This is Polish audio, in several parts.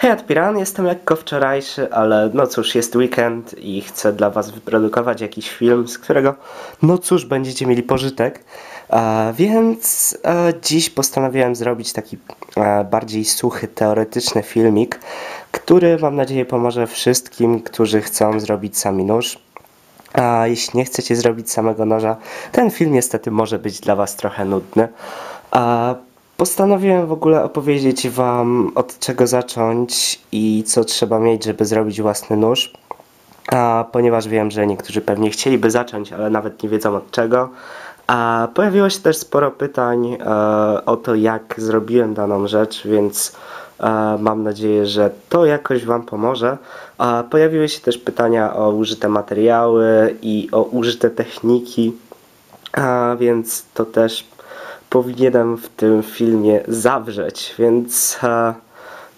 Hej, Adpiran, jestem lekko wczorajszy, ale no cóż, jest weekend i chcę dla Was wyprodukować jakiś film, z którego no cóż, będziecie mieli pożytek. E, więc e, dziś postanowiłem zrobić taki e, bardziej suchy, teoretyczny filmik, który mam nadzieję pomoże wszystkim, którzy chcą zrobić sami nóż. A jeśli nie chcecie zrobić samego noża, ten film niestety może być dla Was trochę nudny. Postanowiłem w ogóle opowiedzieć Wam od czego zacząć i co trzeba mieć, żeby zrobić własny nóż. A ponieważ wiem, że niektórzy pewnie chcieliby zacząć, ale nawet nie wiedzą od czego. A pojawiło się też sporo pytań e, o to, jak zrobiłem daną rzecz, więc e, mam nadzieję, że to jakoś Wam pomoże. A pojawiły się też pytania o użyte materiały i o użyte techniki, a więc to też powinienem w tym filmie zawrzeć, więc e,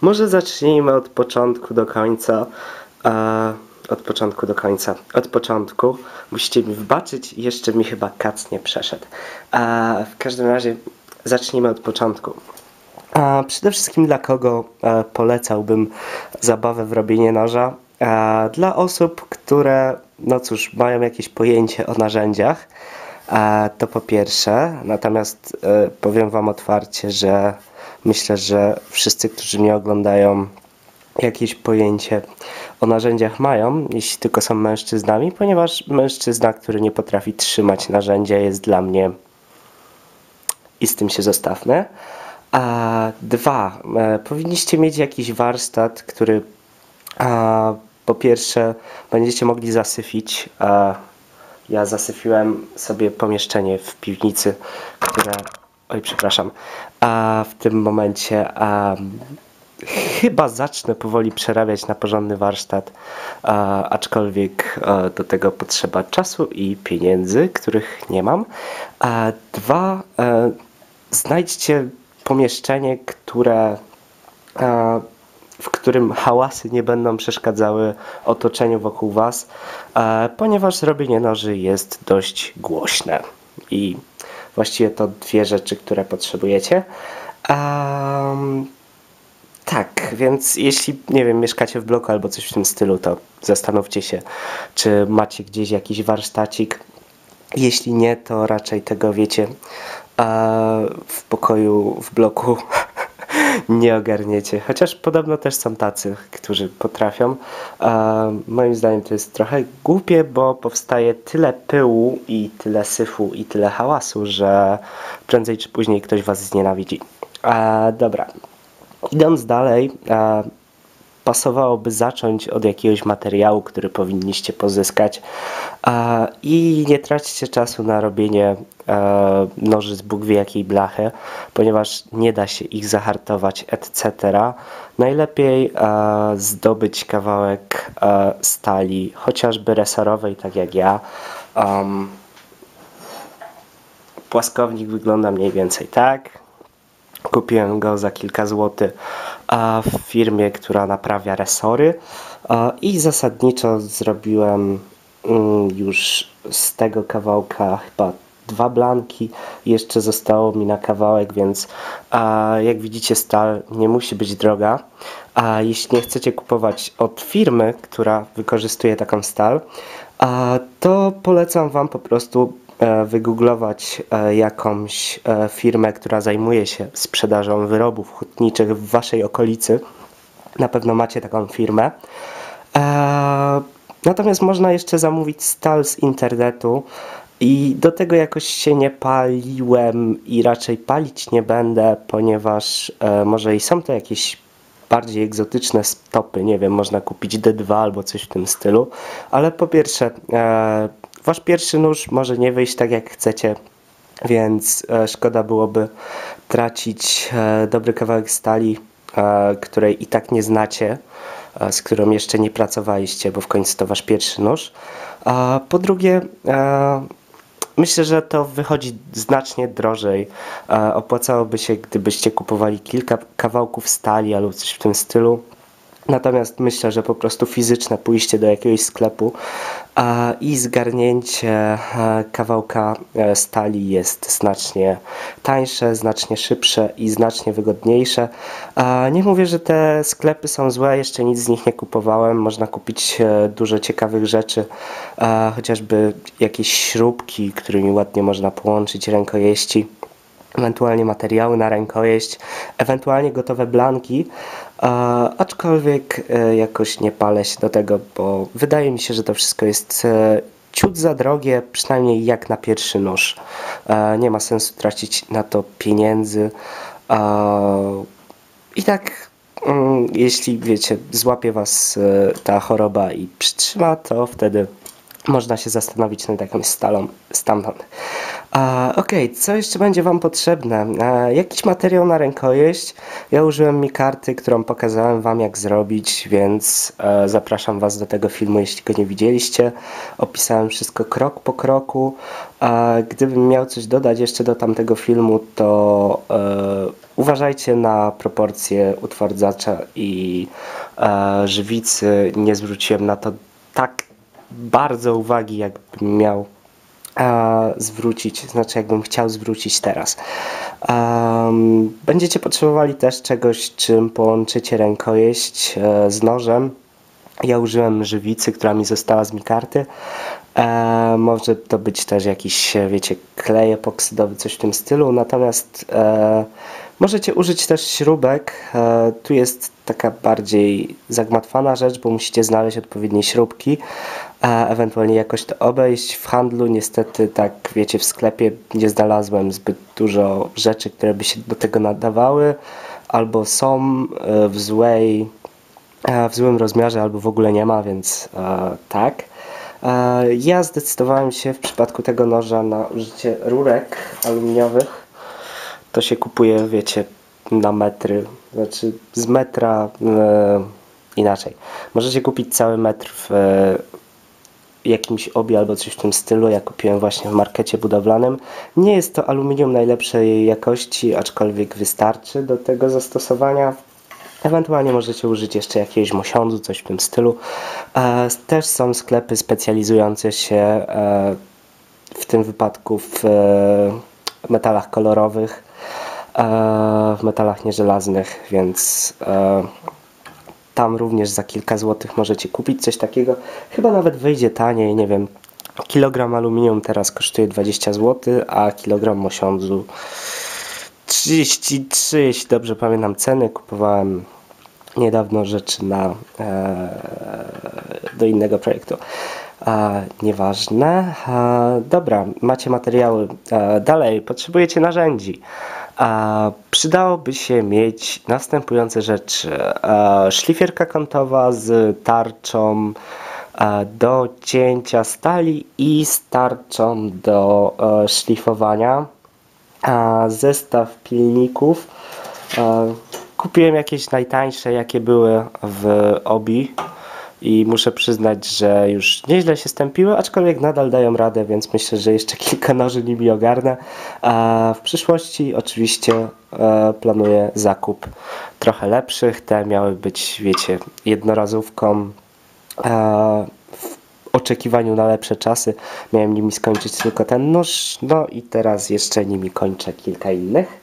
może zacznijmy od początku do końca. E, od początku do końca. Od początku. Musicie mi wybaczyć, jeszcze mi chyba kac nie przeszedł. E, w każdym razie zacznijmy od początku. E, przede wszystkim dla kogo e, polecałbym zabawę w robienie noża? E, dla osób, które, no cóż, mają jakieś pojęcie o narzędziach, to po pierwsze, natomiast e, powiem Wam otwarcie, że myślę, że wszyscy, którzy mnie oglądają, jakieś pojęcie o narzędziach mają, jeśli tylko są mężczyznami, ponieważ mężczyzna, który nie potrafi trzymać narzędzia, jest dla mnie i z tym się zostawmy. A dwa, e, powinniście mieć jakiś warsztat, który a, po pierwsze będziecie mogli zasyfić. A, ja zasyfiłem sobie pomieszczenie w piwnicy, które. Oj, przepraszam. A w tym momencie a, chyba zacznę powoli przerabiać na porządny warsztat, a, aczkolwiek a, do tego potrzeba czasu i pieniędzy, których nie mam. A dwa, a, e, znajdźcie pomieszczenie, które w którym hałasy nie będą przeszkadzały otoczeniu wokół Was, e, ponieważ robienie noży jest dość głośne i właściwie to dwie rzeczy, które potrzebujecie. Um, tak, więc jeśli, nie wiem, mieszkacie w bloku albo coś w tym stylu, to zastanówcie się, czy macie gdzieś jakiś warsztacik. Jeśli nie, to raczej tego wiecie e, w pokoju, w bloku nie ogarniecie. Chociaż podobno też są tacy, którzy potrafią. E, moim zdaniem to jest trochę głupie, bo powstaje tyle pyłu i tyle syfu i tyle hałasu, że prędzej czy później ktoś was znienawidzi. E, dobra. Idąc dalej, e, pasowałoby zacząć od jakiegoś materiału, który powinniście pozyskać i nie traćcie czasu na robienie e, noży z Bóg wie jakiej blachy, ponieważ nie da się ich zahartować, etc. Najlepiej e, zdobyć kawałek e, stali, chociażby resarowej, tak jak ja. Płaskownik wygląda mniej więcej tak. Kupiłem go za kilka złotych w firmie, która naprawia resory i zasadniczo zrobiłem mm, już z tego kawałka chyba dwa blanki jeszcze zostało mi na kawałek, więc jak widzicie stal nie musi być droga. A jeśli nie chcecie kupować od firmy, która wykorzystuje taką stal, to polecam Wam po prostu wygooglować e, jakąś e, firmę, która zajmuje się sprzedażą wyrobów hutniczych w Waszej okolicy. Na pewno macie taką firmę. Natomiast można jeszcze zamówić stal z internetu i do tego jakoś się nie paliłem i raczej palić nie będę, ponieważ może i są to jakieś bardziej egzotyczne stopy, nie wiem, można kupić D2 albo coś w tym stylu, ale po pierwsze Wasz pierwszy nóż może nie wyjść tak jak chcecie, więc e, szkoda byłoby tracić e, dobry kawałek stali, e, której i tak nie znacie, z którą jeszcze nie pracowaliście, bo w końcu to wasz pierwszy nóż. A po drugie, myślę, że to wychodzi znacznie drożej. Opłacałoby się, gdybyście kupowali kilka kawałków stali albo coś w tym stylu Natomiast myślę, że po prostu fizyczne pójście do jakiegoś sklepu i zgarnięcie e, kawałka e, stali jest znacznie tańsze, znacznie szybsze i znacznie wygodniejsze. Nie mówię, że te sklepy są złe, jeszcze nic z nich nie kupowałem. Można kupić e, dużo ciekawych rzeczy, chociażby jakieś śrubki, którymi ładnie można połączyć rękojeści ewentualnie materiały na rękojeść, ewentualnie gotowe blanki, aczkolwiek e, jakoś nie palę się do tego, bo wydaje mi się, że to wszystko jest e, ciut za drogie, przynajmniej jak na pierwszy nóż. E, nie ma sensu tracić na to pieniędzy. I tak, mm, jeśli wiecie, złapie was ta choroba i przytrzyma, to wtedy można się zastanowić nad jakąś stalą stamtąd. Okej, co jeszcze będzie Wam potrzebne? Jakiś materiał na rękojeść. Ja użyłem mi karty, którą pokazałem Wam jak zrobić, więc e, zapraszam Was do tego filmu, jeśli go nie widzieliście. Opisałem wszystko krok po kroku. Gdybym miał coś dodać jeszcze do tamtego filmu, to e, uważajcie na proporcje utwardzacza i e, żywicy. Nie zwróciłem na to tak bardzo uwagi, jakbym miał e, zwrócić, znaczy jakbym chciał zwrócić teraz. Em, będziecie potrzebowali też czegoś, czym połączycie rękojeść e, z nożem. Ja użyłem żywicy, która mi została z mikarty. E, może to być też jakiś, e, wiecie, klej epoksydowy, coś w tym stylu. Natomiast e, możecie użyć też śrubek. E, tu jest taka bardziej zagmatwana rzecz, bo musicie znaleźć odpowiednie śrubki, a ewentualnie jakoś to obejść. W handlu niestety, tak wiecie, w sklepie nie znalazłem zbyt dużo rzeczy, które by się do tego nadawały, albo są e, w złej e, w złym rozmiarze albo w ogóle nie ma, więc e, tak. Ja zdecydowałem się w przypadku tego noża na użycie rurek aluminiowych. To się kupuje, wiecie, na metry, znaczy z metra inaczej. Możecie kupić cały metr w jakimś obie albo coś w tym stylu. Ja kupiłem właśnie w markecie budowlanym. Nie jest to aluminium najlepszej jakości, aczkolwiek wystarczy do tego zastosowania. Ewentualnie możecie użyć jeszcze jakiegoś mosiądzu, coś w tym stylu. E, też są sklepy specjalizujące się e, w tym wypadku w e, metalach kolorowych, w metalach nieżelaznych, więc tam również za kilka złotych możecie kupić coś takiego. Chyba nawet wyjdzie taniej, nie wiem. Kilogram aluminium teraz kosztuje 20 zł, a kilogram mosiądzu 33, jeśli dobrze pamiętam ceny. Kupowałem niedawno rzeczy na, e, do innego projektu. E, nieważne. E, dobra, macie materiały. E, dalej, potrzebujecie narzędzi. Przydałoby się mieć następujące rzeczy. Szlifierka kątowa z tarczą do cięcia stali i z tarczą do e, szlifowania. Zestaw pilników. E, Kupiłem jakieś najtańsze, jakie były w Obi i muszę przyznać, że już nieźle się stępiły, aczkolwiek nadal dają radę, więc myślę, że jeszcze kilka noży nimi ogarnę. A w przyszłości oczywiście e, planuję zakup trochę lepszych. Te miały być, wiecie, jednorazówką. E, oczekiwaniu na lepsze czasy miałem nimi skończyć tylko ten nóż, no i teraz jeszcze nimi kończę kilka innych.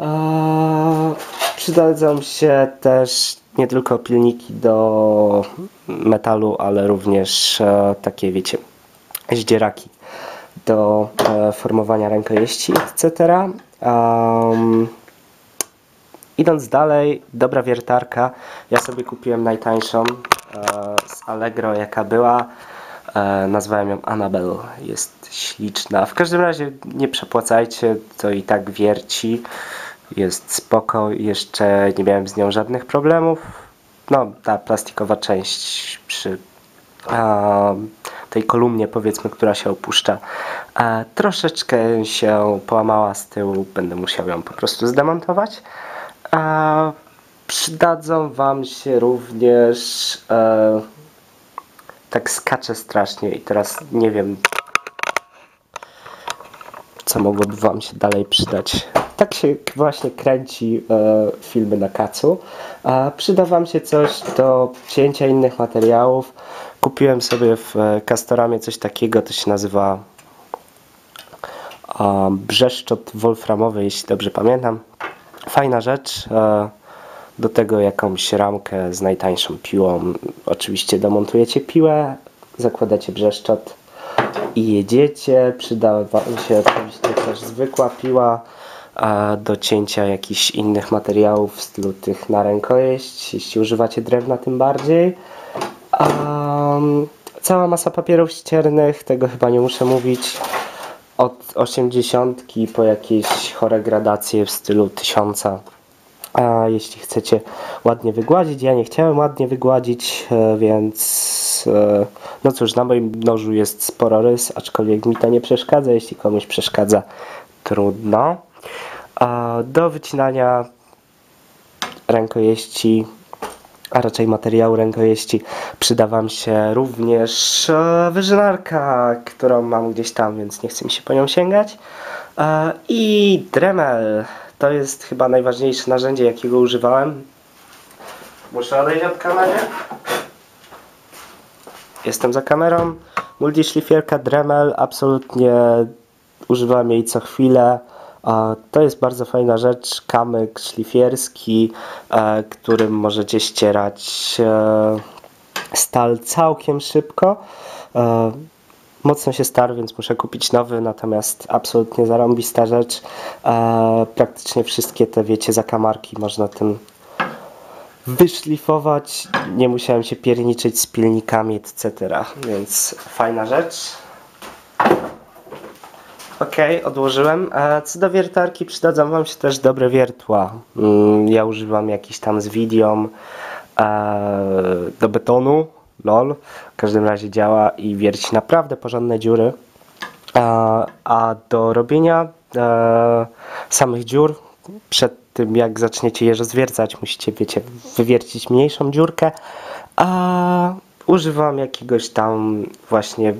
Eee, przydadzą się też nie tylko pilniki do metalu, ale również e, takie, wiecie, zdzieraki do e, formowania rękojeści, etc. Um, idąc dalej, dobra wiertarka. Ja sobie kupiłem najtańszą e, z Allegro, jaka była. Nazwałem ją Annabelle. Jest śliczna. W każdym razie nie przepłacajcie, to i tak wierci. Jest spoko. Jeszcze nie miałem z nią żadnych problemów. No, ta plastikowa część przy e, tej kolumnie, powiedzmy, która się opuszcza, e, troszeczkę się połamała z tyłu. Będę musiał ją po prostu zdemontować. E, przydadzą Wam się również. E, tak skaczę strasznie i teraz nie wiem, co mogłoby Wam się dalej przydać. Tak się właśnie kręci e, filmy na kacu. A przyda Wam się coś do cięcia innych materiałów. Kupiłem sobie w e, Castoramie coś takiego, to się nazywa e, brzeszczot wolframowy, jeśli dobrze pamiętam. Fajna rzecz. E, do tego jakąś ramkę z najtańszą piłą. Oczywiście domontujecie piłę, zakładacie brzeszczot i jedziecie. Przyda Wam się oczywiście też zwykła piła a do cięcia jakichś innych materiałów w stylu tych na rękojeść, jeśli używacie drewna tym bardziej. Um, cała masa papierów ściernych, tego chyba nie muszę mówić. Od 80 po jakieś chore gradacje w stylu 1000 a jeśli chcecie ładnie wygładzić, ja nie chciałem ładnie wygładzić, e, więc e, no cóż, na moim nożu jest sporo rys, aczkolwiek mi to nie przeszkadza, jeśli komuś przeszkadza, trudno. Do wycinania rękojeści, a raczej materiału rękojeści przyda Wam się również e, wyżynarka, którą mam gdzieś tam, więc nie chcę mi się po nią sięgać. I Dremel. To jest chyba najważniejsze narzędzie, jakiego używałem. Muszę odejść od kamery. Jestem za kamerą. Multiszlifierka Dremel. Absolutnie używam jej co chwilę. To jest bardzo fajna rzecz. Kamyk szlifierski, e, którym możecie ścierać e, stal całkiem szybko. E, mocno się starł, więc muszę kupić nowy, natomiast absolutnie zarąbista rzecz. Praktycznie wszystkie te, wiecie, zakamarki można tym wyszlifować. Nie musiałem się pierniczyć z pilnikami, etc. Więc fajna rzecz. Ok, odłożyłem. E, co do wiertarki, przydadzą Wam się też dobre wiertła. Mm, ja używam jakiś tam z Widią e, do betonu lol. W każdym razie działa i wierci naprawdę porządne dziury. A, a do robienia e, samych dziur, przed tym jak zaczniecie je rozwiercać, musicie, wiecie, wywiercić mniejszą dziurkę. A używam jakiegoś tam właśnie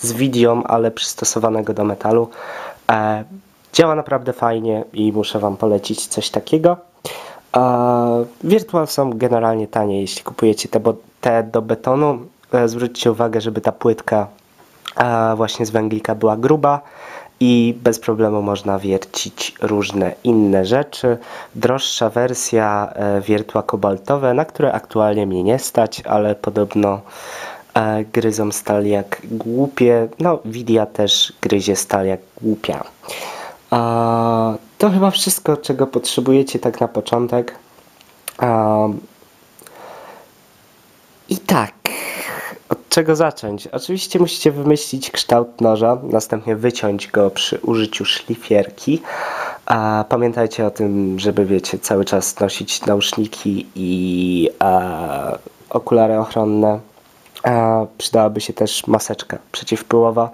z widią, ale przystosowanego do metalu. E, działa naprawdę fajnie i muszę Wam polecić coś takiego. E, Virtual są generalnie tanie, jeśli kupujecie te, bo te do betonu. E, zwróćcie uwagę, żeby ta płytka e, właśnie z węglika była gruba i bez problemu można wiercić różne inne rzeczy. Droższa wersja e, wiertła kobaltowe, na które aktualnie mnie nie stać, ale podobno gryzą stal jak głupie. No, Widia też gryzie stal jak głupia. To chyba wszystko, czego potrzebujecie tak na początek. I tak, od czego zacząć? Oczywiście musicie wymyślić kształt noża, następnie wyciąć go przy użyciu szlifierki. A pamiętajcie o tym, żeby wiecie, cały czas nosić nauszniki i okulary ochronne. A, przydałaby się też maseczka przeciwpyłowa,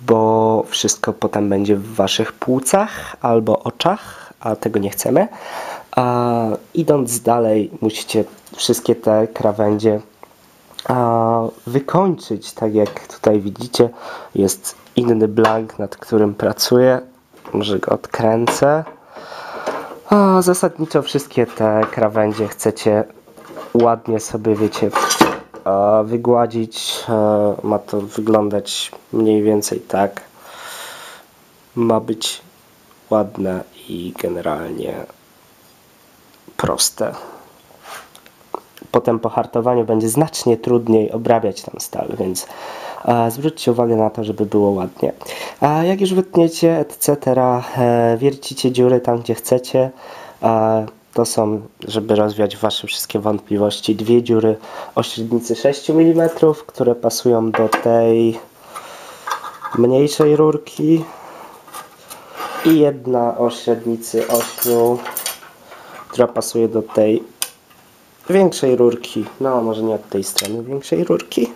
bo wszystko potem będzie w waszych płucach albo oczach, a tego nie chcemy. A, idąc dalej, musicie wszystkie te krawędzie a wykończyć, tak jak tutaj widzicie, jest inny blank, nad którym pracuję. Może go odkręcę. A zasadniczo wszystkie te krawędzie chcecie ładnie sobie, wiecie, wygładzić. Ma to wyglądać mniej więcej tak. Ma być ładne i generalnie proste potem po hartowaniu będzie znacznie trudniej obrabiać tam stal, więc e, zwróćcie uwagę na to, żeby było ładnie. A jak już wytniecie, etc., e, wiercicie dziury tam, gdzie chcecie. To są, żeby rozwiać Wasze wszystkie wątpliwości, dwie dziury o średnicy 6 mm, które pasują do tej mniejszej rurki i jedna o średnicy 8, która pasuje do tej większej rurki. No, może nie od tej strony większej rurki.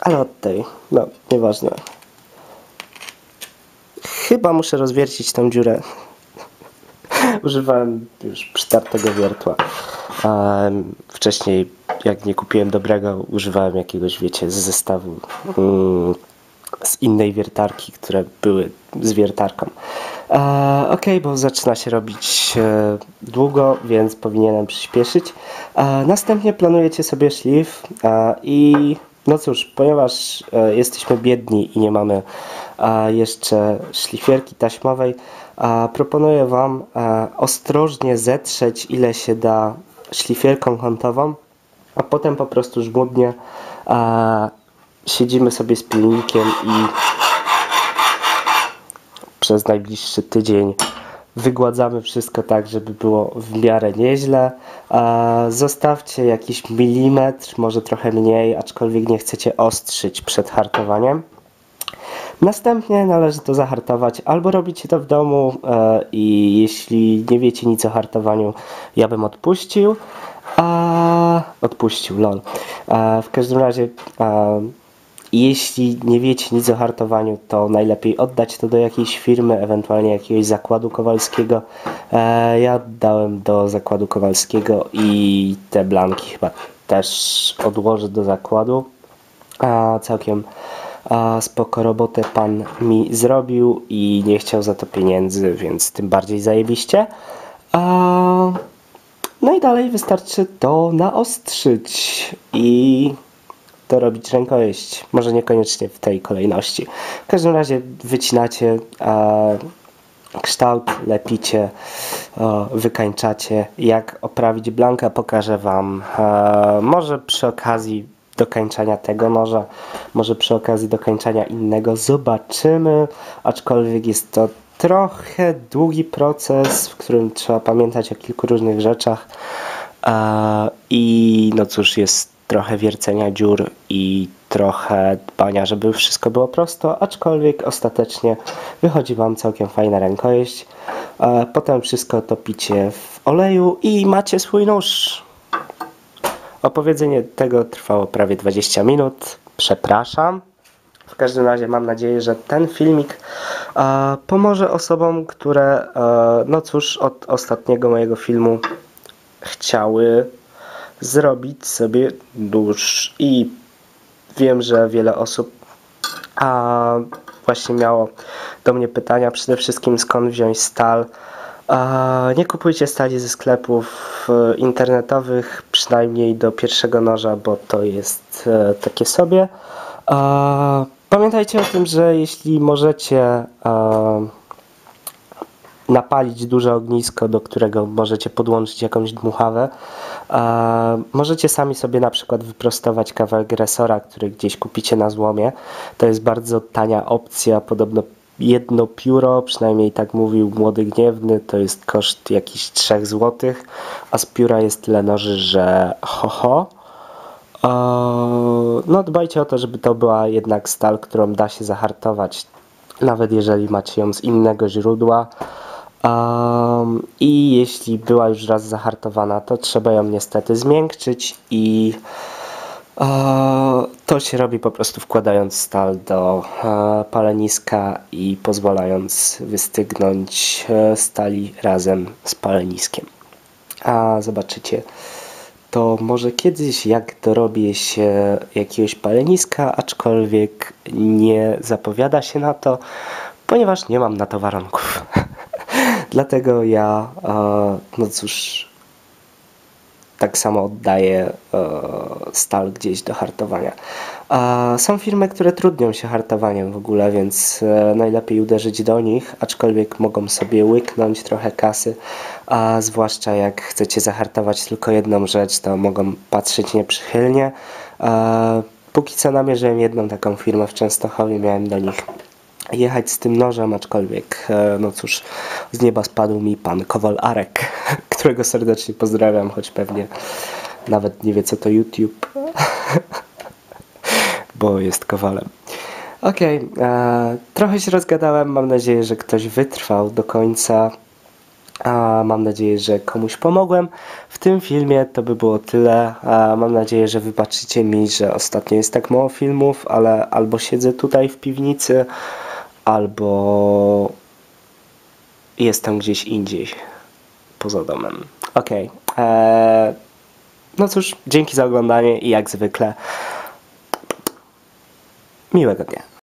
Ale od tej. No, nieważne. Chyba muszę rozwiercić tą dziurę. Używałem już przytartego wiertła. Um, wcześniej, jak nie kupiłem dobrego, używałem jakiegoś, wiecie, z zestawu um, z innej wiertarki, które były z wiertarką. E, ok, bo zaczyna się robić e, długo, więc powinienem przyspieszyć. E, następnie planujecie sobie szlif e, i no cóż, ponieważ e, jesteśmy biedni i nie mamy e, jeszcze szlifierki taśmowej, proponuję Wam e, ostrożnie zetrzeć ile się da szlifierką kątową, a potem po prostu żmudnie e, siedzimy sobie z pilnikiem i przez najbliższy tydzień wygładzamy wszystko tak, żeby było w miarę nieźle. E, Zostawcie jakiś milimetr, może trochę mniej, aczkolwiek nie chcecie ostrzyć przed hartowaniem. Następnie należy to zahartować albo robicie to w domu e, i jeśli nie wiecie nic o hartowaniu, ja bym odpuścił. A, odpuścił, lol. E, w każdym razie, e, jeśli nie wiecie nic o hartowaniu, to najlepiej oddać to do jakiejś firmy, ewentualnie jakiegoś zakładu Kowalskiego. E, ja dałem do zakładu Kowalskiego i te blanki chyba też odłożę do zakładu. A, całkiem a, spoko robotę pan mi zrobił i nie chciał za to pieniędzy, więc tym bardziej zajebiście. No i dalej wystarczy to naostrzyć i to robić rękojeść. Może niekoniecznie w tej kolejności. W każdym razie wycinacie kształt, lepicie, wykańczacie. Jak oprawić blankę pokażę Wam. E, może przy okazji dokańczania tego noża, może przy okazji dokańczania innego. Zobaczymy, aczkolwiek jest to trochę długi proces, w którym trzeba pamiętać o kilku różnych rzeczach. I no cóż, jest trochę wiercenia dziur i trochę dbania, żeby wszystko było prosto, aczkolwiek ostatecznie wychodzi Wam całkiem fajna rękojeść. Potem wszystko topicie w oleju i macie swój nóż. Opowiedzenie tego trwało prawie 20 minut. Przepraszam. W każdym razie mam nadzieję, że ten filmik e, pomoże osobom, które, e, no cóż, od ostatniego mojego filmu chciały zrobić sobie nóż. I wiem, że wiele osób a, właśnie miało do mnie pytania, przede wszystkim skąd wziąć stal. Nie kupujcie stali ze sklepów e, internetowych, przynajmniej do pierwszego noża, bo to jest e, takie sobie. Pamiętajcie o tym, że jeśli możecie e, napalić duże ognisko, do którego możecie podłączyć jakąś dmuchawę. Możecie sami sobie na przykład wyprostować kawałek resora, który gdzieś kupicie na złomie. To jest bardzo tania opcja, podobno jedno pióro, przynajmniej tak mówił Młody Gniewny, to jest koszt jakichś 3 zł, a z pióra jest tyle noży, że ho ho. E, No dbajcie o to, żeby to była jednak stal, którą da się zahartować, nawet jeżeli macie ją z innego źródła. Um, I jeśli była już raz zahartowana, to trzeba ją niestety zmiękczyć i e, to się robi po prostu wkładając stal do e, paleniska i pozwalając wystygnąć e, stali razem z paleniskiem. A zobaczycie, to może kiedyś jak dorobię się jakiegoś paleniska, aczkolwiek nie zapowiada się na to, ponieważ nie mam na to warunków. Dlatego ja, e, no cóż, tak samo oddaję e, stal gdzieś do hartowania. Są firmy, które trudnią się hartowaniem w ogóle, więc e, najlepiej uderzyć do nich, aczkolwiek mogą sobie łyknąć trochę kasy, a zwłaszcza jak chcecie zahartować tylko jedną rzecz, to mogą patrzeć nieprzychylnie. E, Póki co namierzyłem jedną taką firmę w Częstochowie, miałem do nich jechać z tym nożem, aczkolwiek, e, no cóż, z nieba spadł mi pan Kowal Arek, którego serdecznie pozdrawiam, choć pewnie nawet nie wie co to YouTube, bo jest Kowalem. Okej, e, trochę się rozgadałem, mam nadzieję, że ktoś wytrwał do końca. A mam nadzieję, że komuś pomogłem. W tym filmie to by było tyle. A mam nadzieję, że wybaczycie mi, że ostatnio jest tak mało filmów, ale albo siedzę tutaj w piwnicy, albo jestem gdzieś indziej poza domem. Okej. Okay. No cóż, dzięki za oglądanie i jak zwykle miłego dnia.